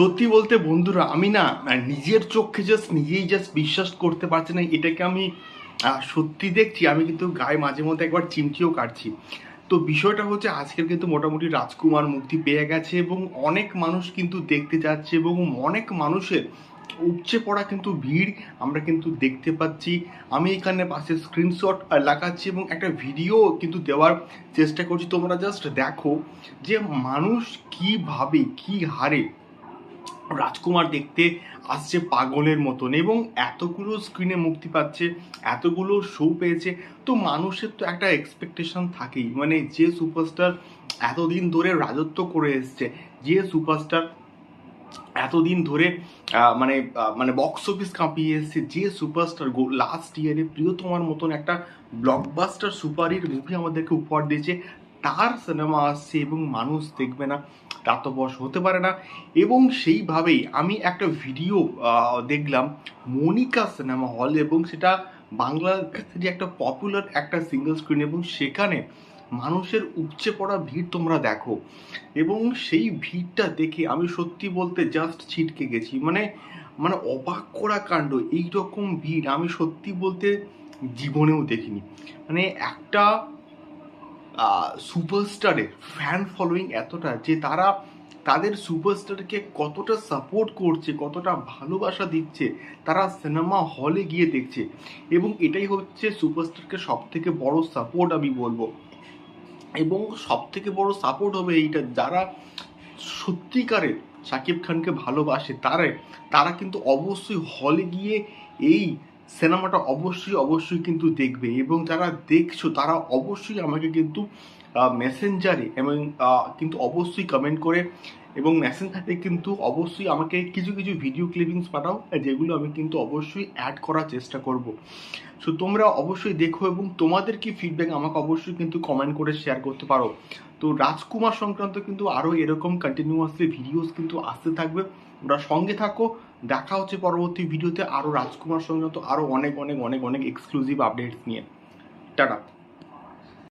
সত্যি বলতে বন্ধুরা, আমি না নিজের চোখে জাস্ট নিজেই জাস্ট বিশ্বাস করতে পারছি না, এটাকে আমি সত্যি দেখছি, আমি কিন্তু গায়ে মাঝে মধ্যে একবার চিমটিও কাটছি। তো বিষয়টা হচ্ছে, আজকের কিন্তু মোটামুটি রাজকুমার মুক্তি পেয়ে গেছে এবং অনেক মানুষ কিন্তু দেখতে যাচ্ছে এবং অনেক মানুষের উপচে পড়া কিন্তু ভিড় আমরা কিন্তু দেখতে পাচ্ছি। আমি এখানে পাশে স্ক্রিনশট লাগাচ্ছি এবং একটা ভিডিও কিন্তু দেওয়ার চেষ্টা করছি। তোমরা জাস্ট দেখো যে মানুষ কীভাবে, কি হারে রাজকুমার দেখতে আসছে পাগলের মতন এবং এতগুলো স্ক্রিনে মুক্তি পাচ্ছে, এতগুলো শো পেয়েছে। তো মানুষের তো একটা এক্সপেকটেশন থাকেই। মানে যে সুপারস্টার এতদিন ধরে রাজত্ব করে এসছে, যে সুপারস্টার এতদিন ধরে মানে মানে বক্স অফিস কাঁপিয়ে এসছে, যে সুপারস্টার লাস্ট ইয়ারে প্রিয়তমার মতন একটা ব্লকবাস্টার সুপারহিট মুভি আমাদেরকে উপহার দিয়েছে তার সিনেমা আসছে এবং মানুষ দেখবে না তা তো বস হতে পারে না। এবং সেইভাবেই আমি একটা ভিডিও দেখলাম মনিকা সিনেমা হল এবং সেটা বাংলার বাংলাদেশের একটা পপুলার একটা সিঙ্গেল স্ক্রিন এবং সেখানে মানুষের উপচে পড়া ভিড় তোমরা দেখো। এবং সেই ভিড়টা দেখে আমি সত্যি বলতে জাস্ট ছিটকে গেছি। মানে মানে অবাক করা কাণ্ড এই রকম ভিড় আমি সত্যি বলতে জীবনেও দেখিনি। মানে একটা সুপারস্টারের ফ্যান ফলোয়িং এতটা যে তারা তাদের সুপারস্টারকে কতটা সাপোর্ট করছে, কতটা ভালোবাসা দিচ্ছে, তারা সিনেমা হলে গিয়ে দেখছে। এবং এটাই হচ্ছে সুপারস্টারকে সব থেকে বড় সাপোর্ট আমি বলব। এবং সব থেকে বড় সাপোর্ট হবে এইটা, যারা সত্যিকারের শাকিব খানকে ভালোবাসে তারা তারা কিন্তু অবশ্যই হলে গিয়ে এই সিনেমাটা অবশ্যই অবশ্যই কিন্তু দেখবে এবং যারা দেখছ তারা অবশ্যই আমাকে কিন্তু মেসেঞ্জারে এবং কিন্তু অবশ্যই কমেন্ট করে এবং মেসেঞ্জারে কিন্তু অবশ্যই আমাকে কিছু কিছু ভিডিও ক্লিপিংস পাঠাও, যেগুলো আমি কিন্তু অবশ্যই অ্যাড করার চেষ্টা করব। সো তোমরা অবশ্যই দেখো এবং তোমাদের কি ফিডব্যাক আমাকে অবশ্যই কিন্তু কমেন্ট করে শেয়ার করতে পারো। তো, রাজকুমার সংক্রান্ত কিন্তু আরও এরকম কন্টিনিউয়াসলি ভিডিওস কিন্তু আসতে থাকবে। ওরা সঙ্গে থাকো, দেখা হচ্ছে পরবর্তী ভিডিওতে আরও রাজকুমার সংক্রান্ত আরও অনেক অনেক অনেক অনেক এক্সক্লুসিভ আপডেটস নিয়ে। টাটা।